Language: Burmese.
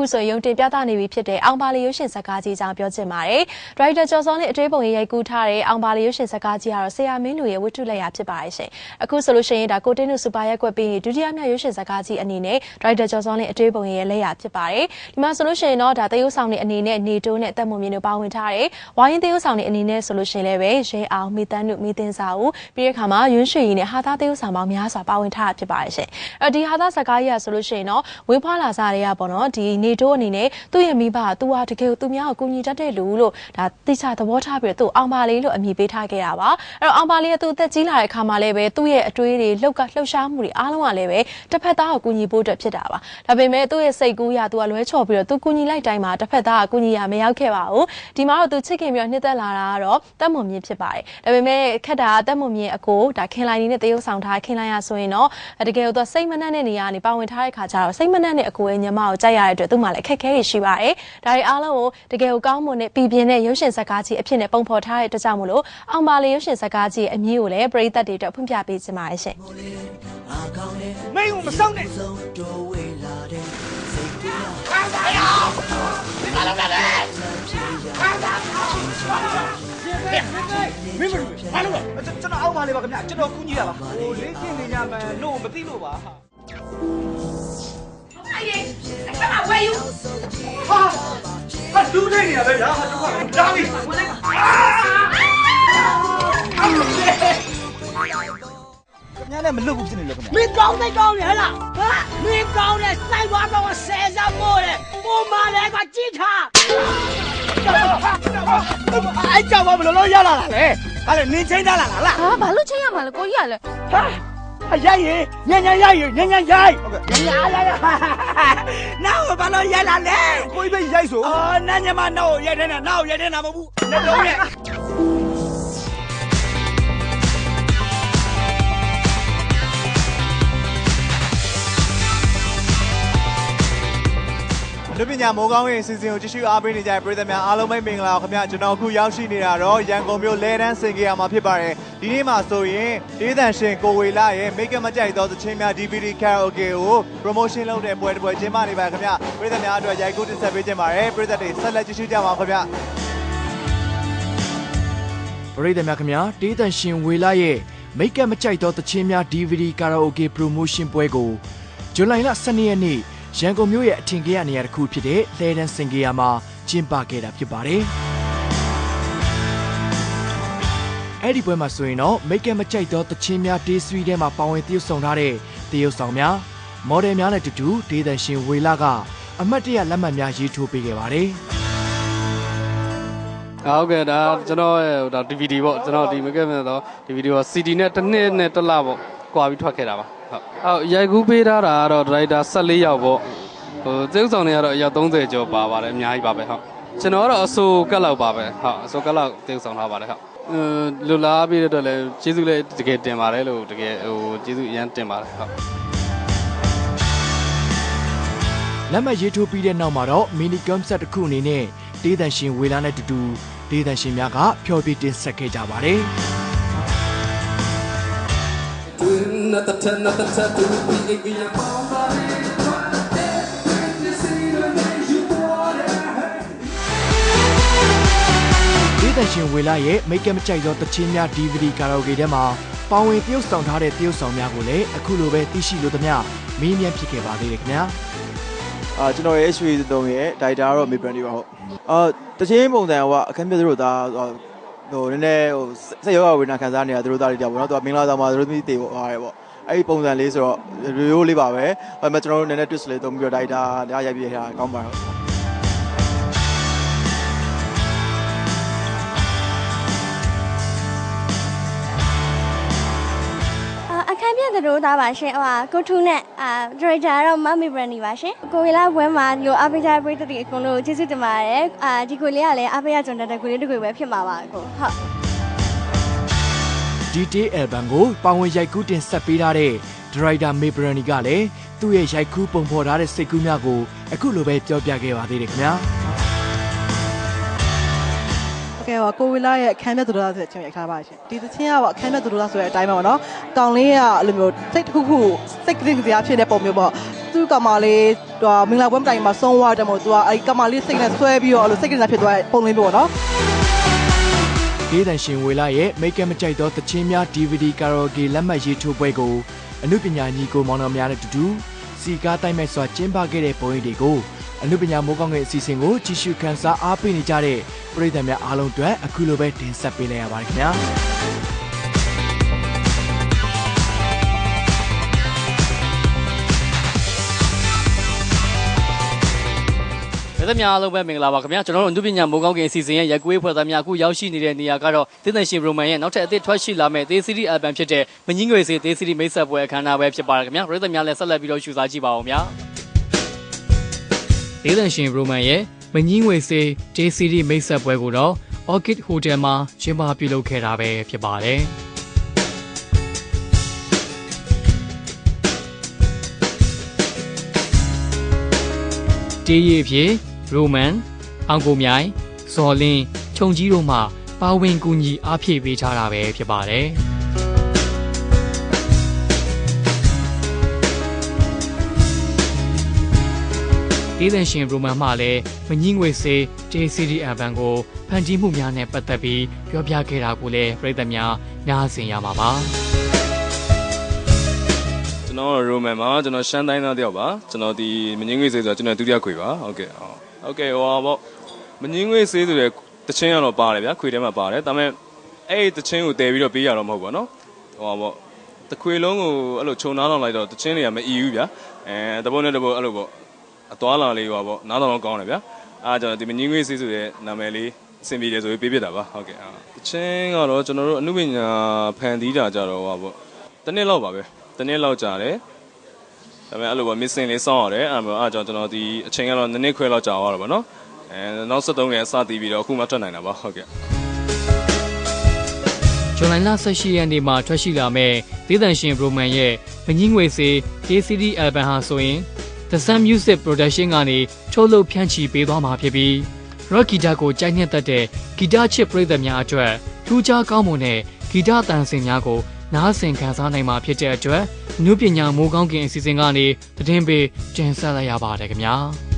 အခုဆိုရုံတင်ပြသနေပြီဖြစ်တဲ့အောင်ပါလီရုပ်ရှင်ဇာတ်ကားကြီးအကြောင်းပြောချင်ပါတယ်ဒရိုက်တာကျော်စောနဲ့အတွေးပုံရေးရိုက်ကူးထားတဲ့အောင်ပါလီရုပ်ရှင်ဇာတ်ကားကြီးကတော့ဆရာမင်းလူရဲ့ဝတ္ထုလက်ရာဖြစ်ပါတယ်ရှင်အခုဆိုလို့ရှိရင်ဒါကိုတင်းနုစူပါရက်ကွက်ပြီးဒုတိယမြောက်ရုပ်ရှင်ဇာတ်ကားကြီးအနေနဲ့ဒရိုက်တာကျော်စောနဲ့အတွေးပုံရေးရဲ့လက်ရာဖြစ်ပါတယ်ဒီမှာဆိုလို့ရှိရင်တော့ဒါသရုပ်ဆောင်တွေအနေနဲ့နေတိုးနဲ့တက်မွန်မြင့်တို့ပါဝင်ထားတယ်ဝိုင်းရင်သရုပ်ဆောင်တွေအနေနဲ့ဆိုလို့ရှိရင်လည်းပဲရဲအောင်မိတန်းတို့မိသင်းစာဦးပြီးတဲ့အခါမှာရွှေရွှေရီနဲ့ဟာသားသရုပ်ဆောင်ပေါင်းများစွာပါဝင်ထားတာဖြစ်ပါတယ်ရှင်အဲဒီဟာသားဇာတ်ကားကြီးကဆိုလို့ရှိရင်တော့ဝေးဖွားလာစားတွေကပေါ့နော်ဒီနေတိုးအနေနဲ့သူ့ရဲ့မိဘကသူဟာတကယ်သူများကိုကူညီတတ်တဲ့လူလို့ဒါတိကျသဘောထားပြီးတော့သူ့အောင်ပါလေးလို့အမည်ပေးထားခဲ့တာပါအဲ့တော့အောင်ပါလေးကသူ့အသက်ကြီးလာတဲ့အခါမှာလည်းပဲသူ့ရဲ့အတွေးတွေလှုပ်ကလှုပ်ရှားမှုတွေအားလုံးကလည်းပဲတစ်ဖက်သားကိုကူညီဖို့အတွက်ဖြစ်တာပါဒါပေမဲ့သူ့ရဲ့စိတ်ကူးရသူကလွဲချော်ပြီးတော့သူကူညီလိုက်တိုင်းမှာတစ်ဖက်သားကကူညီရမရောက်ခဲ့ပါဘူးဒီမှာတော့သူချစ်ခင်ပြီးတော့နှစ်သက်လာတာကတော့တက်မွန်မြင့်ဖြစ်ပါတယ်ဒါပေမဲ့ခက်တာကတက်မွန်မြင့်အကိုဒါခင်လိုက်နေနဲ့တရုပ်ဆောင်ထားခင်လိုက်ရဆိုရင်တော့တကယ်တော့စိတ်မနှက်တဲ့နေရာကနေပါဝင်ထားတဲ့ခါကျတော့စိတ်မနှက်တဲ့အကိုရဲ့ညီမကိုကြိုက်ရတဲ့အတွက်သူ့မှာလည်းခက်ခဲတွေရှိပါတယ်ဒါတွေအားလုံးကိုတကယ်ကိုကောင်းမွန်တဲ့ပြည်ပြင်းတဲ့ရုပ်ရှင်ဇာတ်ကားကြီးအဖြစ်နဲ့ပုံဖော်ထားတဲ့အတွက်ကြောင့်မို့လို့အောင်ပါလေရုပ်ရှင်ဇာတ်ကားကြီးရဲ့အမည်ကိုလည်းပရိသတ်တွေအတွက်ဖွင့်ပြပေးချင်ပါတယ်ရှင်မင်းကိုမစောင့်နဲ့မင်းမလို့ဘာလို့လဲကျွန်တော်အောက်ပါလေပါခင်ဗျကျွန်တော်ကူညီရပါဟိုလေးကျင်နေညမယ်လို့မသိလို့ပါ ဒူးထိုက်နေတာပဲဗျာဟာဒုက္ခတားပြီဝင်လိုက်ပါအာညနေမလွတ်ဘူးဖြစ်နေလို့ခင်ဗျာမင်းကောင်းသိကောင်းလေဟဲ့လားဟာမင်းကောင်းတဲ့စိုက်သွားတော့ဆယ်စပ်မို့လေပုံမှန်လည်းကကြည့်ထားအဲ့ကြောင်မလို့လို့ရလာလားလေဟာလေနင်းချင်းသားလာလားဟာဘာလို့ချင်းရမှာလဲကိုကြီးကလဲဟာ အရိုက်ရင်ညံ့ညံ့ရိုက်ရင်ညံ့ညံ့ရိုက်ဟုတ်ကဲ့ရရရနောက်ဘာလို့ရလာလဲကိုကြီးပဲရိုက်ဆိုအော်နန်းညမနောက်ရက်တဲ့နောက်ရက်တဲ့နာမဟုတ်ဘူးနှလုံးရဲ့ လူပညာမိုးကောင်းရဲ့စီစဉ်ကိုကြည့်ရှုအားပေးနေကြတဲ့ပရိသတ်များအားလုံးပဲမင်္ဂလာပါခင်ဗျာကျွန်တော်အခုရောက်ရှိနေတာတော့ရန်ကုန်မြို့လဲတန်းစင်ကေယာမှာဖြစ်ပါတယ်ဒီနေ့မှာဆိုရင်ဒေးသန်ရှင်ကိုဝေလာရဲ့ make up မကြိုက်သောသချင်းများ DVD karaoke ကို promotion လုပ်တဲ့ပွဲတစ်ပွဲကျင်းပနေပါခင်ဗျာပရိသတ်များအတွက်ရိုက်ကူးတင်ဆက်ပေးခြင်းပါတယ်ပရိသတ်တွေဆက်လက်ကြည့်ရှုကြပါခင်ဗျာပရိသတ်များခင်ဗျာတေးတန်ရှင်ဝေလာရဲ့မိတ်ကပ်မကြိုက်သောတခြင်းများ DVD ကာရာအိုကေ promotion ပွဲကိုဇူလိုင်လ12ရက်နေ့ ရန်ကုန်မြို့ရဲ့အထင်ကြီးရနေရာတစ်ခုဖြစ်တဲ့လှဲတန်းစင်ကေယာမှာကျင်းပခဲ့တာဖြစ်ပါတယ်။အဲ့ဒီပွဲမှာဆိုရင်တော့မိတ်ကပ်မကြိုက်သောတခြင်းများ day suite ထဲမှာပါဝင်သရုပ်ဆောင်ထားတဲ့သရုပ်ဆောင်များမော်ဒယ်များနဲ့တူတူဒေးတန်ရှင်ဝေလာကအမတ်တရလက်မှတ်များရေးထိုးပေးခဲ့ပါတယ်။ဟုတ်ကဲ့ဒါကျွန်တော်ရဲ့ဒါ DVD ပေါ့ကျွန်တော်ဒီ make up နဲ့တော့ DVD က CD နဲ့တစ်နှစ်နဲ့တစ်လပေါ့ကွာပြီးထွက်ခဲ့တာပါ ဟုတ်ဟုတ်ရိုက်ကူးပေးထားတာကတော့ director 14ယောက်ပေါ့ဟိုသရုပ်ဆောင်တွေကတော့အယောက်30ကျော်ပါပါတယ်အများကြီးပါပဲဟုတ်ကျွန်တော်ကတော့အဆိုကက်လောက်ပါပဲဟုတ်အဆိုကက်လောက်သရုပ်ဆောင်ထားပါတယ်ဟုတ်အင်းလူလားပြီးတဲ့အတွက်လည်းကျေးဇူးလည်းတကယ်တင်ပါတယ်လို့တကယ်ဟိုကျေးဇူးအရန်တင်ပါတယ်ဟုတ်လက်မှတ်ရေးထိုးပြီးတဲ့နောက်မှာတော့ mini concert တစ်ခုအနေနဲ့ဒေးသန်ရှင်ဝေလာနဲ့တူတူဒေးသန်ရှင်များကဖျော်ဖြေတင်ဆက်ခဲ့ကြပါတယ် ဒေးသန်ရှင်ဝေလာရဲ့မိတ်ကပ်မကြိုက်သောတခြင်းများ DVD ကာရာအိုကေထဲမှာပါဝင်တရုပ်ဆောင်ထားတဲ့တရုပ်ဆောင်များကိုလည်းအခုလိုပဲသိရှိလို့သမျှမင်းမြန်ဖြစ်ခဲ့ပါသေးတယ်ခင်ဗျာအာကျွန်တော်ရဲ့ HV တုံးရဲ့ဒါရိုက်တာကတော့ Mibrandy ပါဟုတ်အာတချင်းပုံစံကအခန်းပြသူတို့သား ဟိုနည်းနည်းဟိုစက်ရောဂါဝေဒနာခံစားနေတာသူတို့သားတွေကြောက်ပေါ့နော်သူကမင်္ဂလာဆောင်မှာသူတို့သမီးတေပေါ့ဟာရပေါ့အဲ့ဒီပုံစံလေးဆိုတော့ရိုးရိုးလေးပါပဲဒါပေမဲ့ကျွန်တော်တို့နည်းနည်း twist လေးသုံးပြီးတော့ဒါရိုက်တာတရားရိုက်ပြတာကောင်းပါတော့ အခန်းပြတဲ့တို့သားပါရှင်ဟိုဟာကိုထူးနဲ့အာဒရိုက်တာကတော့မမီဘရန်နီပါရှင်ကိုဝေလာဘွဲမှာဒီလိုအားပေးကြတဲ့ပရိသတ်တွေအကုန်လုံးကျေးဇူးတင်ပါတယ်အာဒီကိုလေးကလည်းအားပေးရကြုံတတ်တဲ့ကိုလေးတစ်ကိုပဲဖြစ်မှာပါအကိုဟုတ် DT album ကိုပါဝင်ရိုက်ကူးတင်ဆက်ပေးထားတဲ့ Driver Mabrani ကလည်းသူ့ရဲ့ရိုက်ကူးပုံဖော်ထားတဲ့စိတ်ကူးများကိုအခုလိုပဲပြောပြခဲ့ပါသေးတယ်ခင်ဗျာ ခဲ့တော့ကိုဝီလာရဲ့အခမ်းမြတ်သူတော်သားဆိုတဲ့အချင်းရိုက်ထားပါရှင်ဒီသချင်းကတော့အခမ်းမြတ်သူတော်သားဆိုတဲ့အတိုင်းပါပေါ့နော်တောင်လေးကအဲ့လိုမျိုးစိတ်တစ်ခုခုစိတ်ကလေးစရာဖြစ်တဲ့ပုံမျိုးပေါ့သူ့ကမာလေးဟိုမင်္ဂလာပွဲမတိုင်မှာဆုံးသွားတယ်မို့သူကအဲ့ကမာလေးစိတ်နဲ့ဆွဲပြီးတော့အဲ့လိုစိတ်ကလေးစရာဖြစ်သွားတဲ့ပုံလေးမျိုးပေါ့နော်ဒေသရှင်ဝေလာရဲ့မိတ်ကမကြိုက်သောသချင်းများ DVD Karaoke လက်မှတ်ရေးထိုးပွဲကိုအမှုပညာညီကိုမောင်နှမများနဲ့တူတူစီကားတိုက်မဲ့စွာကျင်းပခဲ့တဲ့ပုံရိပ်တွေကို အနုပညာမိုးကောင်းရဲ့အစီအစဉ်ကိုကြည့်ရှုခန်းစားအားပေးနေကြတဲ့ပရိသတ်များအားလုံးအတွက်အခုလိုပဲတင်ဆက်ပေးလိုက်ရပါတယ်ခင်ဗျာပြည်သက်များအားလုံးပဲမင်္ဂလာပါခင်ဗျာကျွန်တော်တို့အနုပညာမိုးကောင်းကင်အစီအစဉ်ရဲ့ရက်ကွေးဖွဲ့သားများအခုရောက်ရှိနေတဲ့နေရာကတော့သင်းသင်ရှင်ဘရိုမန်ရဲ့နောက်ထပ်အသစ်ထွက်ရှိလာမဲ့သေစီရီအယ်ဘမ်ဖြစ်တဲ့မငင်းငွေစေသေစီရီမိတ်ဆက်ပွဲအခမ်းအနားပဲဖြစ်ပါတယ်ခင်ဗျာပြည်သက်များလည်းဆက်လက်ပြီးတော့ရှုစားကြည့်ပါအောင်ဗျာ သင်းသင်ရှင်ဘရိုမန်ရဲ့မငင်းငွေစေသေစီရီမိတ်ဆက်ပွဲကိုတော့ Orchid Hotel မှာကျင်းပပြုလုပ်ခဲ့တာပဲဖြစ်ပါတယ်တေးရည်ဖြစ်ရိုမန်အောင်ကိုမြိုင်ဇော်လင်းခြုံကြီးတို့မှပါဝင်ကူညီအားဖြည့်ပေးထားတာပဲဖြစ်ပါတယ် ဒေသရှင်ရိုမန်မှလည်းမငင်းငွေစေတေးစီဒီအဘန်ကိုဖန်တီးမှုများနဲ့ပတ်သက်ပြီးပြောပြခဲ့တာကိုလည်းပြည်သက်များနားဆင်ရမှာပါကျွန်တော်ရိုမန်ပါကျွန်တော်ရှမ်းတိုင်းသားတယောက်ပါကျွန်တော်ဒီမငင်းငွေစေးဆိုတော့ကျွန်တော်ဒုတိယခွေပါဟုတ်ကဲ့ဟုတ်ကဲ့ဟိုပါပေါ့မငင်းငွေစေးဆိုတဲ့တချင်းကတော့ပါတယ်ဗျာခွေထဲမှာပါတယ်ဒါပေမဲ့အဲ့ဒီတချင်းကိုတည်ပြီးတော့ပေးရတော့မဟုတ်ပါနော်ဟိုပါပေါ့တခွေလုံးကိုအဲ့လိုခြုံနားလောင်လိုက်တော့တချင်းတွေကမအီဘူးဗျာအဲတပုတ်နဲ့တပုတ်အဲ့လိုပေါ့ အသွားလာလေးဟိုပါပေါ့နားတော်လုံးကောင်းတယ်ဗျာအားကျွန်တော်ဒီမငင်းငွေစေးဆိုတဲ့နာမည်လေးအဆင်ပြေတယ်ဆိုပြီးပေးပြတာပါဟုတ်ကဲ့တချင်းကတော့ကျွန်တော်တို့အမှုပညာဖန်တီးတာကြတော့ဟိုပါပေါ့တနည်းလောက်ပါပဲတနည်းလောက်ကြာတယ်ဒါပေမဲ့အဲ့လိုပေါ့ missing လေးစောင်းရတယ်အဲ့မှာအားကြောင့်ကျွန်တော်ဒီအချိန်ကတော့နည်းနည်းခွဲလောက်ကြာသွားတော့ဗောနော်အဲနောက်73ရက်စတည်ပြီးတော့အခုမှထွက်နိုင်တာပါဟုတ်ကဲ့ဇွန်လ18ရက်နေ့မှာထွက်ရှိလာမဲ့ဒေသန်ရှင်ဘရိုမန်ရဲ့မငင်းငွေစေ KCD album ဟာဆိုရင် The Sun Music Production ကနေထုတ်လုပ်ဖြန့်ချီပေးသွားမှာဖြစ်ပြီး rock guitar ကိုကြိုက်နှစ်သက်တဲ့ဂီတချစ်ပရိသတ်များအတွက်ထူးခြားကောင်းမွန်တဲ့ဂီတတန်စင်များကိုနားဆင်ခံစားနိုင်မှာဖြစ်တဲ့အတွက်နုပညာမိုးကောင်းကင်အစီအစဉ်ကနေသတင်းပေးတင်ဆက်လိုက်ရပါတယ်ခင်ဗျာ။